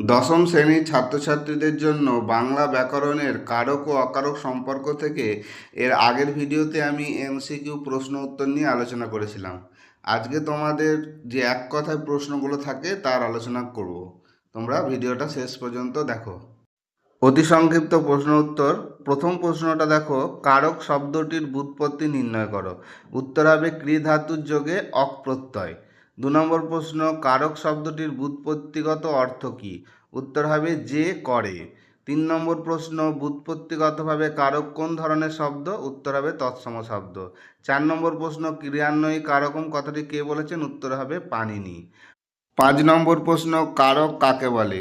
দশম শ্রেণির ছাত্রছাত্রীদের জন্য বাংলা ব্যাকরণের কারক ও অকারক সম্পর্ক থেকে এর আগের ভিডিওতে আমি এমসিকিউ প্রশ্ন উত্তর নিয়ে আলোচনা করেছিলাম। আজকে তোমাদের যে এক কথায় প্রশ্নগুলো থাকে তার আলোচনা করব। তোমরা ভিডিওটা শেষ পর্যন্ত দেখো। অতি সংক্ষিপ্ত প্রশ্ন উত্তর। প্রথম প্রশ্নটা দেখো, কারক শব্দটির ব্যুৎপত্তি নির্ণয় করো। উত্তর হবে ক্রি ধাতুর যোগে অক প্রত্যয় দু নম্বর প্রশ্ন, কারক শব্দটির ব্যুৎপত্তিগত অর্থ কী? উত্তর হবে যে করে। তিন নম্বর প্রশ্ন, ব্যুৎপত্তিগতভাবে কারক কোন ধরনের শব্দ? উত্তর হবে তৎসম শব্দ। চার নম্বর প্রশ্ন ক্রিয়ান্বয়ী কারকম কথাটি কে বলেছেন? উত্তর হবে পানিনি পাঁচ নম্বর প্রশ্ন, কারক কাকে বলে?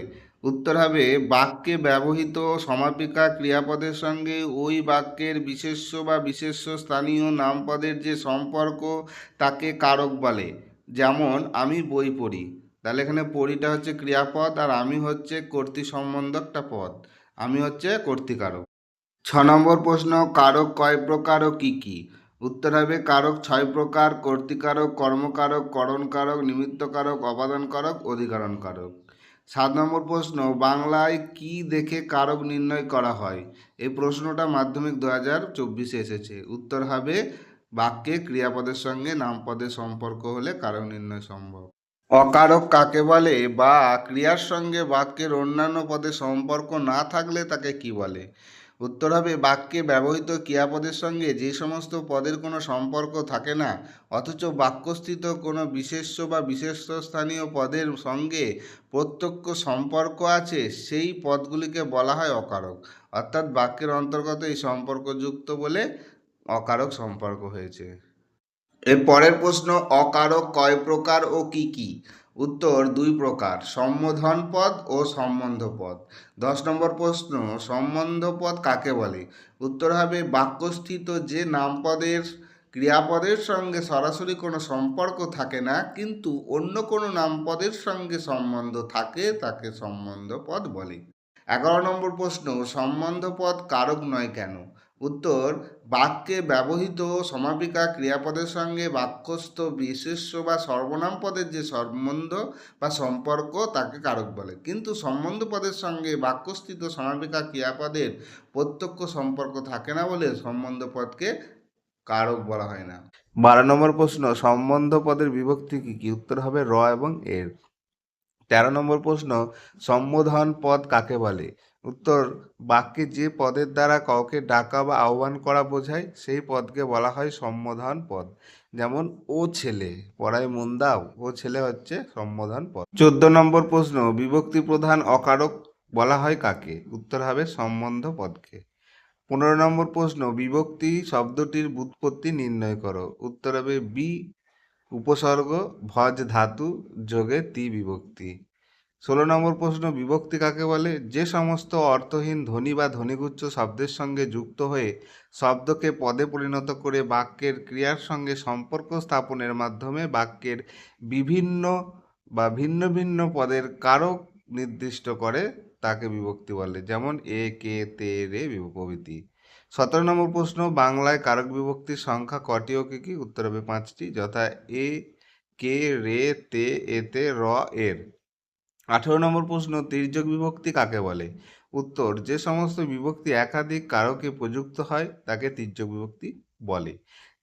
উত্তর হবে বাক্যে ব্যবহৃত সমাপিকা ক্রিয়াপদের সঙ্গে ওই বাক্যের বিশেষ্য বা বিশেষ্য স্থানীয় নামপদের যে সম্পর্ক তাকে কারক বলে। যেমন আমি বই পড়ি। তাহলে এখানে পড়িটা হচ্ছে ক্রিয়াপদ আর আমি হচ্ছে কর্তৃ সম্বন্ধ একটা পদ। আমি হচ্ছে কর্তৃকারক। ছ নম্বর প্রশ্ন, কারক কয় প্রকার ও কী কী? উত্তর হবে, কারক ছয় প্রকার, কর্তৃকারক, কর্মকারক, করণকারক, নিমিত্তকারক অপাদানকারক অধিকারণকারক। সাত নম্বর প্রশ্ন, বাংলায় কি দেখে কারক নির্ণয় করা হয়? এই প্রশ্নটা মাধ্যমিক দু হাজার চব্বিশে এসেছে। উত্তর হবে বাক্যে ক্রিয়াপদের সঙ্গে নামপদের সম্পর্ক হলে কারক নির্ণয় সম্ভব। অকারক কাকে বলে বা ক্রিয়ার সঙ্গে বাক্যের অন্যান্য পদের সম্পর্ক না থাকলে তাকে কি বলে? উত্তর হবে, বাক্যে ব্যবহৃত ক্রিয়াপদের সঙ্গে যে সমস্ত পদের কোনো সম্পর্ক থাকে না, অথচ বাক্যস্থিত কোনো বিশেষ্য বা বিশেষ স্থানীয় পদের সঙ্গে প্রত্যক্ষ সম্পর্ক আছে, সেই পদগুলিকে বলা হয় অকারক। অর্থাৎ বাক্যের অন্তর্গত এই সম্পর্কযুক্ত বলে অকারক সম্পর্ক হয়েছে। এর পরের প্রশ্ন, অকারক কয় প্রকার ও কি কি? উত্তর, দুই প্রকার, সম্বোধন পদ ও সম্বন্ধ পদ। দশ নম্বর প্রশ্ন, সম্বন্ধ পদ কাকে বলে? উত্তর হবে, বাক্যস্থিত যে নামপদের ক্রিয়াপদের সঙ্গে সরাসরি কোনো সম্পর্ক থাকে না, কিন্তু অন্য কোনো নামপদের সঙ্গে সম্বন্ধ থাকে, তাকে সম্বন্ধ পদ বলে। এগারো নম্বর প্রশ্ন, সম্বন্ধ পদ কারক নয় কেন? উত্তর, বাক্যে ব্যবহৃত সমাপিকা ক্রিয়াপদের সঙ্গে বাক্যস্থ বিশেষ্য বা সর্বনাম পদের যে সম্বন্ধ বা সম্পর্ক তাকে কারক বলে। কিন্তু সম্বন্ধ পদের সঙ্গে বাক্যস্থিত সমাপিকা ক্রিয়াপদের প্রত্যক্ষ সম্পর্ক থাকে না বলে সম্বন্ধ পদকে কারক বলা হয় না। বারো নম্বর প্রশ্ন, সম্বন্ধ পদের বিভক্তি কি? কি উত্তর হবে? র এবং এর। তেরো নম্বর প্রশ্ন, সম্বোধন পদ কাকে বলে? উত্তর, বাক্যে যে পদের দ্বারা কাউকে ডাকা বা আহ্বান করা বোঝায়, সেই পদকে বলা হয় সম্বোধন পদ। যেমন, ও ছেলে পড়ায় মন দাও, ও ছেলে হচ্ছে সম্বোধন পদ। চোদ্দ নম্বর প্রশ্ন, বিভক্তি প্রধান অকারক বলা হয় কাকে? উত্তর হবে সম্বন্ধ পদকে। পনেরো নম্বর প্রশ্ন, বিভক্তি শব্দটির ব্যুৎপত্তি নির্ণয় করো। উত্তর হবে বি, উপসর্গ, ভজ ধাতু যোগে তি বিভক্তি ষোলো নম্বর প্রশ্ন, বিভক্তি কাকে বলে? যে সমস্ত অর্থহীন ধ্বনি বা ধ্বনিগুচ্ছ শব্দের সঙ্গে যুক্ত হয়ে শব্দকে পদে পরিণত করে বাক্যের ক্রিয়ার সঙ্গে সম্পর্ক স্থাপনের মাধ্যমে বাক্যের বিভিন্ন বা ভিন্ন ভিন্ন পদের কারক নির্দিষ্ট করে তাকে বিভক্তি বলে, যেমন এ, কে, তে, রে প্রভৃতি। সতেরো নম্বর প্রশ্ন, বাংলায় কারক বিভক্তির সংখ্যা কটি ও কি কি? উত্তর হবে পাঁচটি, যথা এ, কে, রে, তে এতে র, এর। আঠেরো নম্বর প্রশ্ন, তির্যক বিভক্তি কাকে বলে? উত্তর, যে সমস্ত বিভক্তি একাধিক কারকে প্রযুক্ত হয়, তাকে তির্যক বিভক্তি বলে।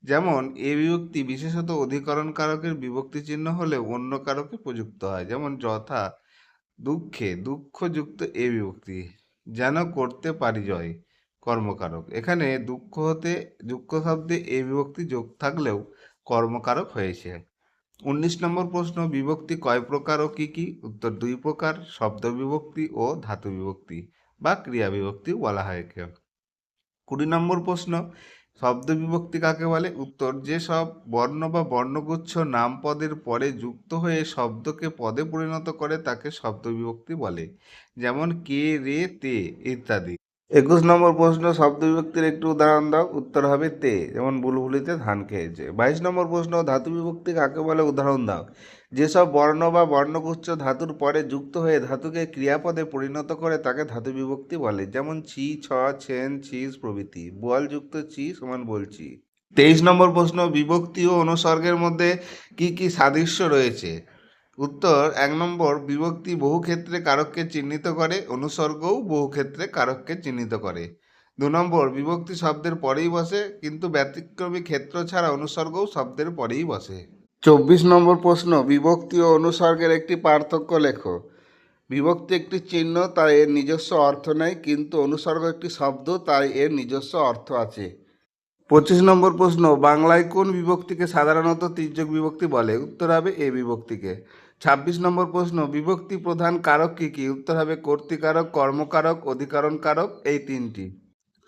যেমন, এ বিভক্তি বিশেষত অধিকরণ কারকের বিভক্তি চিহ্ন হলে অন্য কারকে প্রযুক্ত হয়, যেমন যথা, দুঃখে, দুঃখযুক্ত এ বিভক্তি, যেন করতে পারি জয়, কর্মকারক। এখানে দুঃখ হতে, দুঃখ শব্দে এ বিভক্তি যোগ থাকলেও কর্মকারক হয়েছে। উনিশ নম্বর প্রশ্ন, বিভক্তি কয় প্রকার ও কি কি? উত্তর দুই প্রকার, শব্দ বিভক্তি ও ধাতু বিভক্তি বা ক্রিয়া বিভক্তি বলা হয় একে। কুড়ি নম্বর প্রশ্ন, শব্দ বিভক্তি কাকে বলে? উত্তর, যে সব বর্ণ বা বর্ণগুচ্ছ নাম পদের পরে যুক্ত হয়ে শব্দকে পদে পরিণত করে তাকে শব্দ বিভক্তি বলে। যেমন কে, রে, তে ইত্যাদি। একুশ নম্বর প্রশ্ন শব্দ বিভক্তির একটু উদাহরণ দাও। উত্তর হবে তে, যেমন বুলবুলিতে ধান খেয়েছে। বাইশ নম্বর প্রশ্ন, ধাতু বিভক্তি কাকে বলে? উদাহরণ দাও। যেসব বর্ণ বা বর্ণগুচ্ছ ধাতুর পরে যুক্ত হয়ে ধাতুকে ক্রিয়াপদে পরিণত করে তাকে ধাতু বিভক্তি বলে। যেমন ছি, ছ, ছেন, ছিস প্রভৃতি। বল যুক্ত ছি সমান বলছি তেইশ নম্বর প্রশ্ন, বিভক্তি ও অনুসর্গের মধ্যে কি কি সাদৃশ্য রয়েছে? উত্তর, এক নম্বর, বিভক্তি বহু ক্ষেত্রে কারককে চিহ্নিত করে, অনুসর্গও বহু ক্ষেত্রে কারককে চিহ্নিত করে। দু নম্বর, বিভক্তি শব্দের পরেই বসে, কিন্তু ব্যতিক্রমী ক্ষেত্র ছাড়া অনুসর্গও শব্দের পরেই বসে। চব্বিশ নম্বর প্রশ্ন, বিভক্তি ও অনুসর্গের একটি পার্থক্য লেখো। বিভক্তি একটি চিহ্ন তাই এর নিজস্ব অর্থ নেই, কিন্তু অনুসর্গ একটি শব্দ তাই এর নিজস্ব অর্থ আছে। পঁচিশ নম্বর প্রশ্ন, বাংলায় কোন বিভক্তিকে সাধারণত তির্যক বিভক্তি বলে? উত্তর হবে এ বিভক্তিকে। ছাব্বিশ নম্বর প্রশ্ন, বিভক্তি প্রধান কারক কি কি? উত্তর হবে কর্তৃকারক, কর্মকারক অধিকরণ কারক এই তিনটি।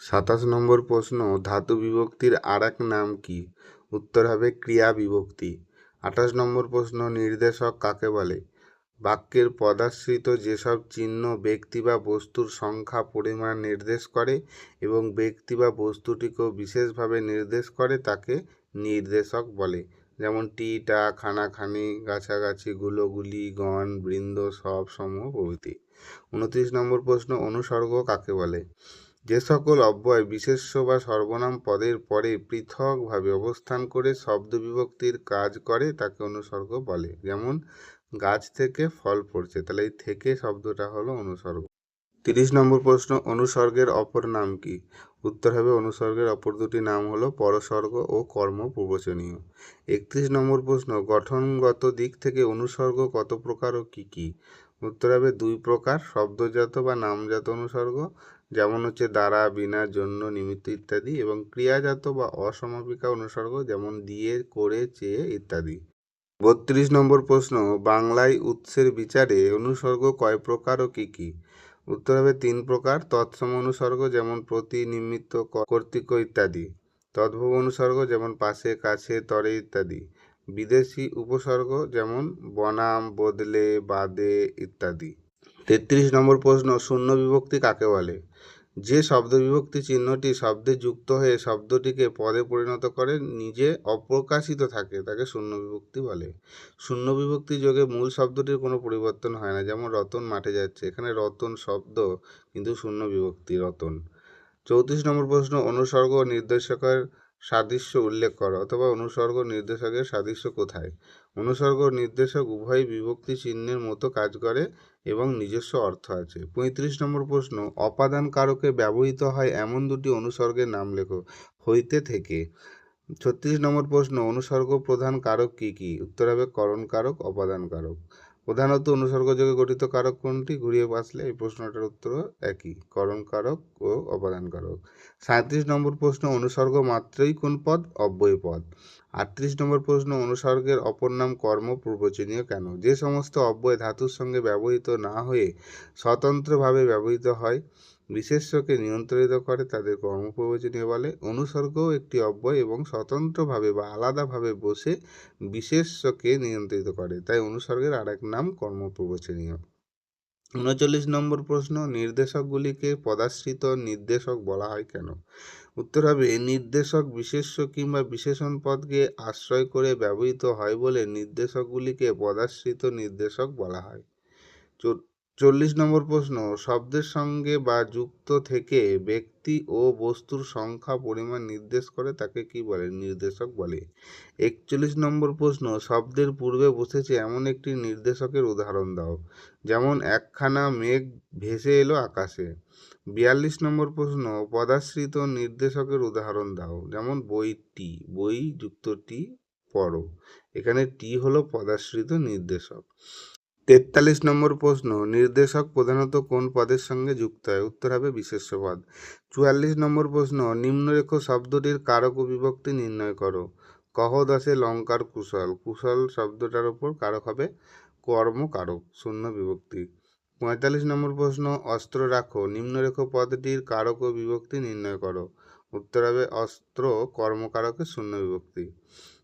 সাতাশ নম্বর প্রশ্ন, ধাতু বিভক্তির আর নাম কি? উত্তর হবে ক্রিয়া বিভক্তি। আঠাশ নম্বর প্রশ্ন, নির্দেশক কাকে বলে? বাক্যের পদাশ্রিত যেসব চিহ্ন ব্যক্তি বা বস্তুর সংখ্যা, পরিমাণ নির্দেশ করে এবং ব্যক্তি বা বস্তুটিকেও বিশেষভাবে নির্দেশ করে তাকে নির্দেশক বলে। যেমন টি, টা, খানাখানি, গাছাগাছি, গুলোগুলি, গণ, বৃন্দ সব সমূহ প্রভৃতি। উনত্রিশ নম্বর প্রশ্ন, অনুসর্গ কাকে বলে? যে সকল অব্যয় বিশেষ্য বা সর্বনাম পদের পরে পৃথকভাবে অবস্থান করে শব্দ বিভক্তির কাজ করে, তাকে অনুসর্গ বলে। যেমন, গাছ থেকে ফল পড়ছে, তাহলে এই থেকে শব্দটা হলো অনুসর্গ। তিরিশ নম্বর প্রশ্ন, অনুসর্গের অপর নাম কি? উত্তর হবে অনুসর্গের অপর দুটি নাম হলো পরসর্গ ও কর্ম প্রবচনীয়। একত্রিশ নম্বর প্রশ্ন, গঠনগত দিক থেকে অনুসর্গ কত প্রকার ও কি কি? উত্তর হবে দুই প্রকার, শব্দজাত বা নামজাত অনুসর্গ, যেমন হচ্ছে দ্বারা, বিনা, জন্য, নিমিত্ত ইত্যাদি, এবং ক্রিয়াজাত বা অসমাপিকা অনুসর্গ, যেমন দিয়ে, করে, চেয়ে ইত্যাদি। বত্রিশ নম্বর প্রশ্ন, বাংলায় উৎসের বিচারে অনুসর্গ কয় প্রকার ও কি কি? উত্তর হবে তিন প্রকার, তৎসম অনুসর্গ যেমন প্রতি নিমিত্ত কর্তৃক ইত্যাদি, তদ্ভব অনুসর্গ যেমন পাশে, কাছে, তরে ইত্যাদি, বিদেশি উপসর্গ যেমন বনাম, বদলে, বাদে ইত্যাদি। তেত্রিশ নম্বর প্রশ্ন, শূন্য বিভক্তি কাকে বলে? যে শব্দ বিভক্তি চিহ্নটি শব্দে যুক্ত হয়ে শব্দটিকে পদে পরিণত করে নিজে অপ্রকাশিত থাকে, তাকে শূন্য বিভক্তি বলে। শূন্য বিভক্তি যোগে মূল শব্দটির কোনো পরিবর্তন হয় না, যেমন রতন মাঠে যাচ্ছে। এখানে রতন শব্দ, কিন্তু শূন্য বিভক্তি রতন। চৌত্রিশ নম্বর প্রশ্ন, অনুসর্গ নির্দেশকের সাদৃশ্য উল্লেখ করো, অথবা অনুসর্গ নির্দেশকের সাদৃশ্য কোথায়? অনুসর্গ নির্দেশক উভয় বিভক্তি চিহ্নের মতো কাজ করে এবং নিজস্ব অর্থ আছে। পঁয়ত্রিশ নম্বর প্রশ্ন, অপাদান কারকে ব্যবহৃত হয় এমন দুটি অনুসর্গের নাম লেখো। হইতে থেকে। ছত্রিশ নম্বর প্রশ্ন, অনুসর্গ প্রধান কারক কি কি? উত্তর হবে করণ কারক, অপাদান কারক। প্রধানত অনুসর্গযোগে গঠিত কারক কোনটি? ঘুরিয়ে বাঁচলে এই প্রশ্নটার উত্তর একই, করণ কারক ও অপাদান কারক। সাঁত্রিশ নম্বর প্রশ্ন, অনুসর্গ মাত্রই কোন পদ? অব্যয় পদ। আটত্রিশ নম্বর প্রশ্ন, অনুসর্গের অপর নাম কর্ম প্রবচনীয় কেন? যে সমস্ত অব্যয় ধাতুর সঙ্গে ব্যবহৃত না হয়ে স্বতন্ত্রভাবে ব্যবহৃত হয় বিশেষ্যকে নিয়ন্ত্রিত করে তাদের কর্মপ্রবচনীয় বলে, অনুসর্গও একটি অব্যয় এবং স্বতন্ত্রভাবে বা আলাদাভাবে বসে বিশেষ্যকে নিয়ন্ত্রিত করে। তাই অনুসর্গের আর এক নাম কর্মপ্রবচনীয় উনচল্লিশ নম্বর প্রশ্ন, নির্দেশকগুলিকে পদাশ্রিত নির্দেশক বলা হয় কেন? উত্তর হবে, নির্দেশক বিশেষ্য কিংবা বিশেষণ পদকে আশ্রয় করে ব্যবহৃত হয় বলে নির্দেশকগুলিকে পদাশ্রিত নির্দেশক বলা হয়। চল্লিশ নম্বর প্রশ্ন, শব্দের সঙ্গে বা যুক্ত থেকে ব্যক্তি ও বস্তুর সংখ্যা পরিমাণ নির্দেশ করে তাকে কি বলে? নির্দেশক বলে। একচল্লিশ নম্বর প্রশ্ন, শব্দের পূর্বে বসেছে এমন একটি নির্দেশকের উদাহরণ দাও, যেমন একখানা মেঘ ভেসে এলো আকাশে। বিয়াল্লিশ নম্বর প্রশ্ন, পদাশ্রিত নির্দেশকের উদাহরণ দাও, যেমন বইটি বই যুক্ত টি পড়ো। এখানে টি হলো পদাশ্রিত নির্দেশক। তেতাল্লিশ নম্বর প্রশ্ন, নির্দেশক প্রধানত কোন পদের সঙ্গে যুক্ত হয়? উত্তর হবে বিশেষ্য পদ চুয়াল্লিশ নম্বর প্রশ্ন, নিম্নরেখ শব্দটির কারক বিভক্তি নির্ণয় করো। কহ দশে লঙ্কার কুশল কুশল শব্দটার উপর কারক হবে কর্ম কারক শূন্য বিভক্তি। পঁয়তাল্লিশ নম্বর প্রশ্ন, অস্ত্র রাখো, নিম্নরেখ পদটির কারক ও বিভক্তি নির্ণয় করো। উত্তর হবে অস্ত্র কর্মকারকের শূন্য বিভক্তি।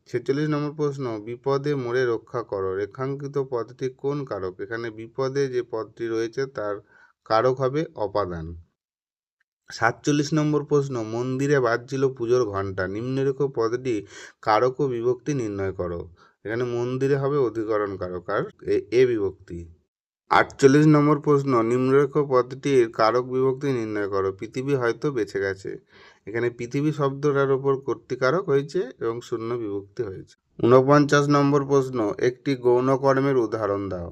ছেচল্লিশ নম্বর প্রশ্ন, বিপদে মোড়ে রক্ষা করো। রেখাঙ্কিত পদটি কোন কারক? এখানে বিপদে যে পদটি রয়েছে তার কারক হবে অপাদান। সাতচল্লিশ নম্বর প্রশ্ন, মন্দিরে বাজছিল পুজোর ঘণ্টা। নিম্নরেখ পদটি কারক ও বিভক্তি নির্ণয় করো। এখানে মন্দিরে হবে অধিকরণ কারক আর এ- বিভক্তি। আটচল্লিশ নম্বর প্রশ্ন, নিম্নরেখ পদটির কারক বিভক্তি নির্ণয় করো। পৃথিবী হয়তো বেঁচে গেছে। এখানে পৃথিবী শব্দটার উপর কর্তৃকারক হয়েছে এবং শূন্য বিভক্তি হয়েছে। ঊনপঞ্চাশ নম্বর প্রশ্ন, একটি গৌণকর্মের উদাহরণ দাও।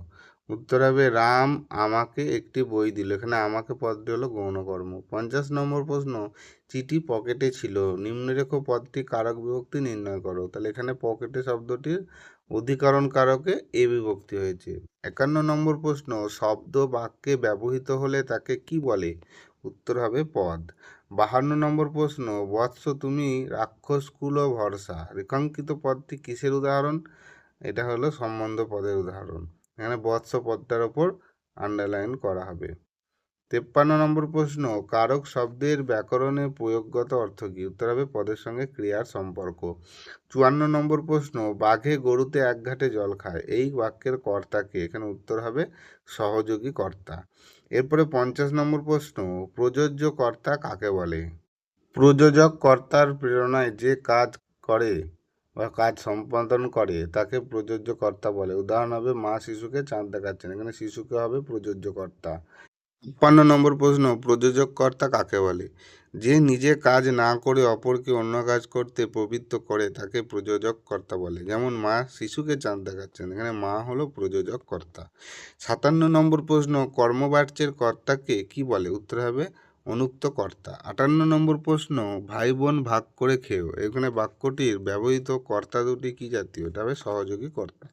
উত্তর হবে, রাম আমাকে একটি বই দিল। এখানে আমাকে পদটি হলো গৌণকর্ম। পঞ্চাশ নম্বর প্রশ্ন, চিঠি পকেটে ছিল। নিম্নরেখ পদটি কারক বিভক্তি নির্ণয় করো। তাহলে এখানে পকেটে শব্দটির অধিকরণ কারকে এ বিভক্তি হয়েছে। একান্ন নম্বর প্রশ্ন, শব্দ বাক্যে ব্যবহৃত হলে তাকে কি বলে? উত্তর হবে, পদ। বাহান্ন নম্বর প্রশ্ন, বৎস তুমি রাক্ষস রাক্ষসকুল ভরসা? রেখাঙ্কিত পদটি কিসের উদাহরণ? এটা হলো সম্বন্ধ পদের উদাহরণ। এখানে বৎস পদটার ওপর আন্ডারলাইন করা হবে। তেপ্পান্ন নম্বর প্রশ্ন, কারক শব্দের ব্যাকরণে প্রয়োগগত অর্থ কী? উত্তর হবে পদের সঙ্গে ক্রিয়ার সম্পর্ক। চুয়ান্ন নম্বর প্রশ্ন, বাঘে গরুতে এক ঘাটে জল খায়। এই বাক্যের কর্তাকে এখানে উত্তর হবে সহযোগী কর্তা। এরপরে পঞ্চাশ নম্বর প্রশ্ন প্রযোজ্য কর্তা কাকে বলে? প্রযোজক কর্তার প্রেরণায় যে কাজ করে বা কাজ সম্পাদন করে, তাকে প্রযোজ্য কর্তা বলে। উদাহরণ হবে, মা শিশুকে চাঁদ দেখাচ্ছেন। এখানে শিশুকে হবে প্রযোজ্য কর্তা পান্ন নম্বর প্রশ্ন প্রযোজক কর্তা কাকে বলে? যে নিজে কাজ না করে অপরকে অন্য কাজ করতে প্রবৃত্ত করে, তাকে প্রযোজক কর্তা বলে। যেমন মা শিশুকে চাঁদ দেখাচ্ছেন, এখানে মা হলো প্রযোজক কর্তা সাতান্ন নম্বর প্রশ্ন কর্মবাচ্যের কর্তাকে কি বলে? উত্তর হবে অনুক্ত কর্তা আটান্ন নম্বর প্রশ্ন ভাই বোন ভাগ করে খেও। এখানে বাক্যটির ব্যবহৃত কর্তা দুটি কি জাতীয়? এটা হবে সহযোগী কর্তা।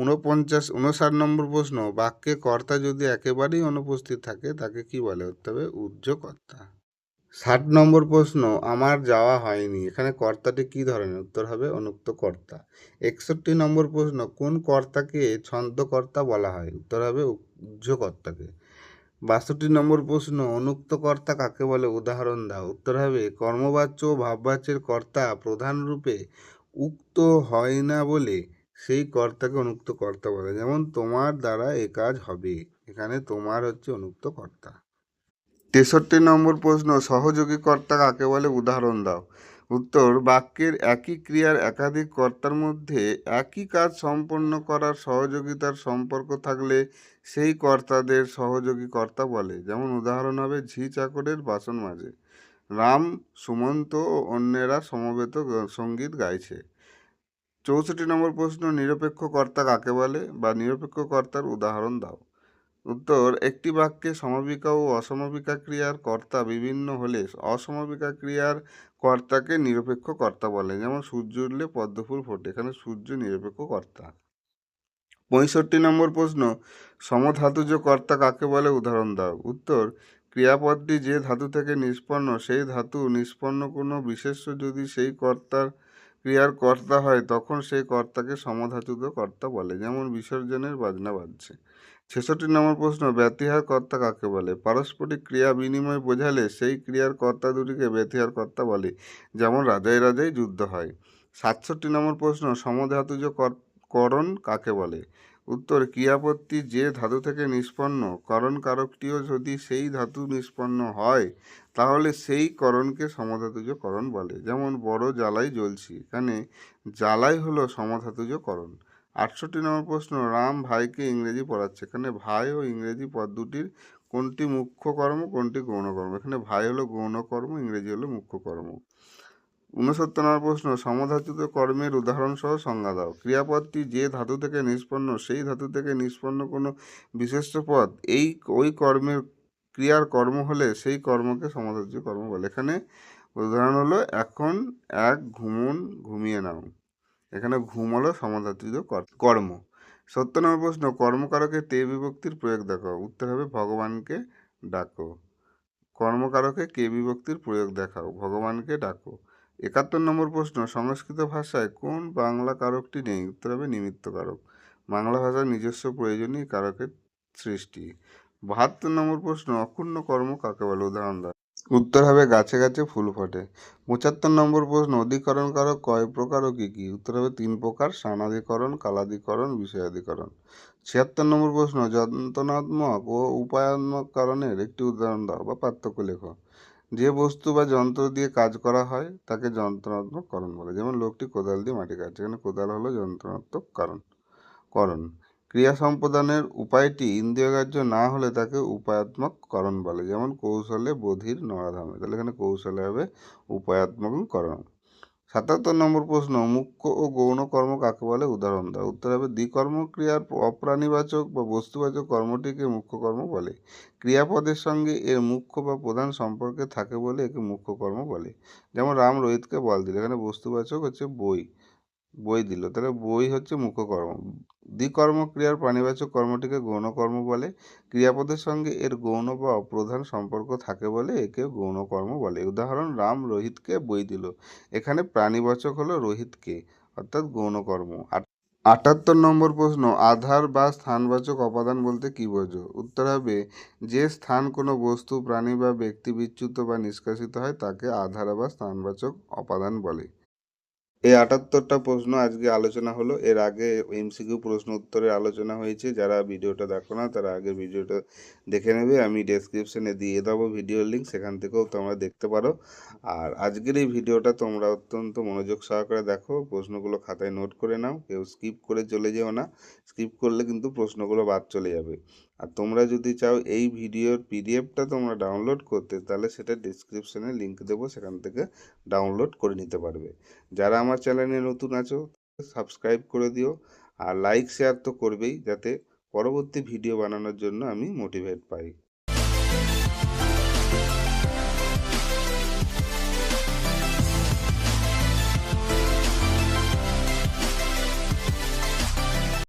ঊনপঞ্চাশ উনষাট নম্বর প্রশ্ন, বাক্যে কর্তা যদি একেবারেই অনুপস্থিত থাকে, তাকে কি বলে? হতে হবে উজ্জ কর্তা ষাট নম্বর প্রশ্ন, আমার যাওয়া হয়নি। এখানে কর্তাটি কি ধরনের? উত্তর হবে অনুক্ত কর্তা। একষট্টি নম্বর প্রশ্ন, কোন কর্তাকে ছন্দকর্তা বলা হয়? উত্তর হবে উজ্জ কর্তাকে। বাষট্টি নম্বর প্রশ্ন, অনুক্ত কর্তা কাকে বলে? উদাহরণ দাও। উত্তর হবে, কর্মবাচ্য ও ভাববাচ্যের কর্তা প্রধানরূপে উক্ত হয় না বলে সেই কর্তাকে অনুক্ত কর্তা বলে। যেমন, তোমার দ্বারা এ কাজ হবে। এখানে তোমার হচ্ছে অনুক্ত কর্তা। তেষট্টি নম্বর প্রশ্ন সহযোগী কর্তা কাকে বলে? উদাহরণ দাও। উত্তর, বাক্যের একই ক্রিয়ার একাধিক কর্তার মধ্যে একই কাজ সম্পন্ন করার সহযোগিতার সম্পর্ক থাকলে সেই কর্তাদের সহযোগী কর্তা বলে। যেমন উদাহরণ হবে, ঝি চাকরের বাসন মাঝে রাম, সুমন্ত ও অন্যেরা সমবেত সংগীত গাইছে। চৌষট্টি নম্বর প্রশ্ন, নিরপেক্ষ কর্তা কাকে বলে? বা নিরপেক্ষ কর্তার উদাহরণ দাও। উত্তর, একটি বাক্যে সমাপিকা ও অসমাপিকা ক্রিয়ার কর্তা বিভিন্ন হলে অসমাপিকা ক্রিয়ার কর্তাকে নিরপেক্ষ কর্তা বলে। যেমন সূর্য উঠলে পদ্মফুল ফোটে, এখানে সূর্য নিরপেক্ষ কর্তা। পঁয়ষট্টি নম্বর প্রশ্ন, সমধাতুজ কর্তা কাকে বলে? উদাহরণ দাও। উত্তর, ক্রিয়াপদটি যে ধাতু থেকে নিষ্পন্ন, সেই ধাতু নিষ্পন্ন কোনো বিশেষ্য যদি সেই কর্তার ক্রিয়ার কর্তা হয়, তখন সেই কর্তাকে সমধাতুজ কর্তা বলে। যেমন বিসর্জনের বাজনা বাজছে। ছেষট্টি নম্বর প্রশ্ন, ব্যতিহার কর্তা কাকে বলে? পারস্পরিক ক্রিয়া বিনিময় বোঝালে সেই ক্রিয়ার কর্তা দুটিকে ব্যতিহার কর্তা বলে, যেমন রাজাই রাজাই যুদ্ধ হয়। সাতষট্টি নম্বর প্রশ্ন, সমধাতুজ কর- করণ কাকে বলে? উত্তর, ক্রিয়াপত্তি যে ধাতু থেকে নিষ্পন্ন করণ কারকটিও যদি সেই ধাতু নিষ্পন্ন হয়, তাহলে সেই করণকে সমধাতুজ করণ বলে, যেমন বড় জ্বালাই জ্বলছি। এখানে জ্বালাই হলো সমধাতুজ করণ। আটষট্টি নম্বর প্রশ্ন, রাম ভাইকে ইংরেজি পড়াচ্ছে। এখানে ভাই ও ইংরেজি পদ দুটির কোনটি মুখ্য কর্ম, কোনটি গৌণ কর্ম এখানে ভাই হলো গৌণ কর্ম ইংরেজি হলো মুখ্য কর্ম। ঊনসত্তর নম্বর প্রশ্ন, সমধাতুত কর্মের উদাহরণ সহ সংজ্ঞা দাও। ক্রিয়াপদটি যে ধাতু থেকে নিষ্পন্ন, সেই ধাতু থেকে নিষ্পন্ন কোনো বিশেষ পদ, এই, ওই কর্মের ক্রিয়ার কর্ম হলে সেই কর্মকে সমধাতুজ কর্ম বলে। এখানে উদাহরণ হলো, এখন এক ঘুমন, ঘুমিয়ে নাও। এখানে ঘুম হলো সমাধাতুজ কর- কর্ম। সত্তর নম্বর প্রশ্ন কর্মকারকে তে বিভক্তির প্রয়োগ দেখাও উত্তর হবে, ভগবানকে ডাকো। কর্মকারকে কে বিভক্তির প্রয়োগ দেখাও, ভগবানকে ডাকো। একাত্তর নম্বর প্রশ্ন, সংস্কৃত ভাষায় কোন বাংলা কারকটি নেই? উত্তর হবে নিমিত্ত কারক বাংলা ভাষার নিজস্ব প্রয়োজনীয় কারকের সৃষ্টি। বাহাত্তর নম্বর প্রশ্ন, অক্ষুণ্ণ কর্ম কাকে বলে? উদাহরণ উত্তর হবে গাছে গাছে ফুল ফোটে। পঁচাত্তর নম্বর প্রশ্ন, অধিকরণ কারক কয় প্রকার ও কী কী? উত্তর হবে তিন প্রকার সানাধিকরণ কালাধিকরণ, বিষয়াধিকরণ। ছিয়াত্তর নম্বর প্রশ্ন, যন্ত্রণাত্মক ও উপায়াত্মক কারণের একটি উদাহরণ দাও বা পার্থক্য লেখো। যে বস্তু বা যন্ত্র দিয়ে কাজ করা হয়, তাকে যন্ত্রণাত্মক করণ বলে। যেমন লোকটি কোদাল দিয়ে মাটি কাটছে, এখানে কোদাল হলো যন্ত্রণাত্মক কারণ। করণ। ক্রিয়া সম্পাদনের উপায়টি ইন্দ্রিয়গ্রাহ্য না হলে তাকে উপায়াত্মক করণ বলে, যেমন কৌশলে বোধির নরাধামে তাহলে এখানে কৌশলে হবে উপায়াত্মক করণ। সাতাত্তর নম্বর প্রশ্ন, মুখ্য ও গৌণ কর্ম কাকে বলে? উদাহরণ দাও। উত্তর হবে দ্বিকর্ম ক্রিয়ার অপ্রাণীবাচক বা বস্তুবাচক কর্মটিকে মুখ্য কর্ম বলে। ক্রিয়াপদের সঙ্গে এর মুখ্য বা প্রধান সম্পর্কে থাকে বলে একে মুখ্য কর্ম বলে। যেমন রাম রোহিতকে বল দিল। এখানে বস্তুবাচক হচ্ছে বই। বই দিল। তাহলে বই হচ্ছে মুখ্য কর্ম। দ্বিকর্ম ক্রিয়ার প্রাণীবাচক কর্মটিকে গৌণ কর্ম বলে। ক্রিয়াপদের সঙ্গে এর গৌণ বা অপ্রধান সম্পর্ক থাকে বলে একে গৌণ কর্ম বলে। উদাহরণ, রাম রোহিতকে বই দিল। এখানে প্রাণীবাচক হলো রোহিতকে, অর্থাৎ গৌণকর্ম। আট- আটাত্তর নম্বর প্রশ্ন, আধার বা স্থানবাচক অপাদান বলতে কি বোঝো? উত্তর হবে, যে স্থান কোনো বস্তু, প্রাণী বা ব্যক্তি বিচ্যুত বা নিষ্কাশিত হয়, তাকে আধার বা স্থানবাচক অপাদান বলে। এই আটাত্তরটা প্রশ্ন আজকে আলোচনা হলো। এর আগে এমসিকিউ প্রশ্ন উত্তরের আলোচনা হয়েছে। যারা ভিডিওটা দেখো না, তারা আগে ভিডিওটা দেখে নেবে। আমি ডেসক্রিপশনে দিয়ে দেবো ভিডিও লিঙ্ক সেখান থেকেও তোমরা দেখতে পারো। আর আজকের এই ভিডিওটা তোমরা অত্যন্ত মনোযোগ সহকারে দেখো। প্রশ্নগুলো খাতায় নোট করে নাও। কেউ স্কিপ করে চলে যেও না। স্কিপ করলে কিন্তু প্রশ্নগুলো বাদ চলে যাবে। আর তোমরা যদি চাও এই ভিডিওর পিডিএফটা তোমরা ডাউনলোড করতে, তাহলে সেটা ডিসক্রিপশনে লিঙ্ক দেবো। সেখান থেকে ডাউনলোড করে নিতে পারবে। যারা আমার চ্যানেলে নতুন আছো সাবস্ক্রাইব করে দিও। আর লাইক শেয়ার তো করবেই, যাতে পরবর্তী ভিডিও বানানোর জন্য আমি মোটিভেট পাই।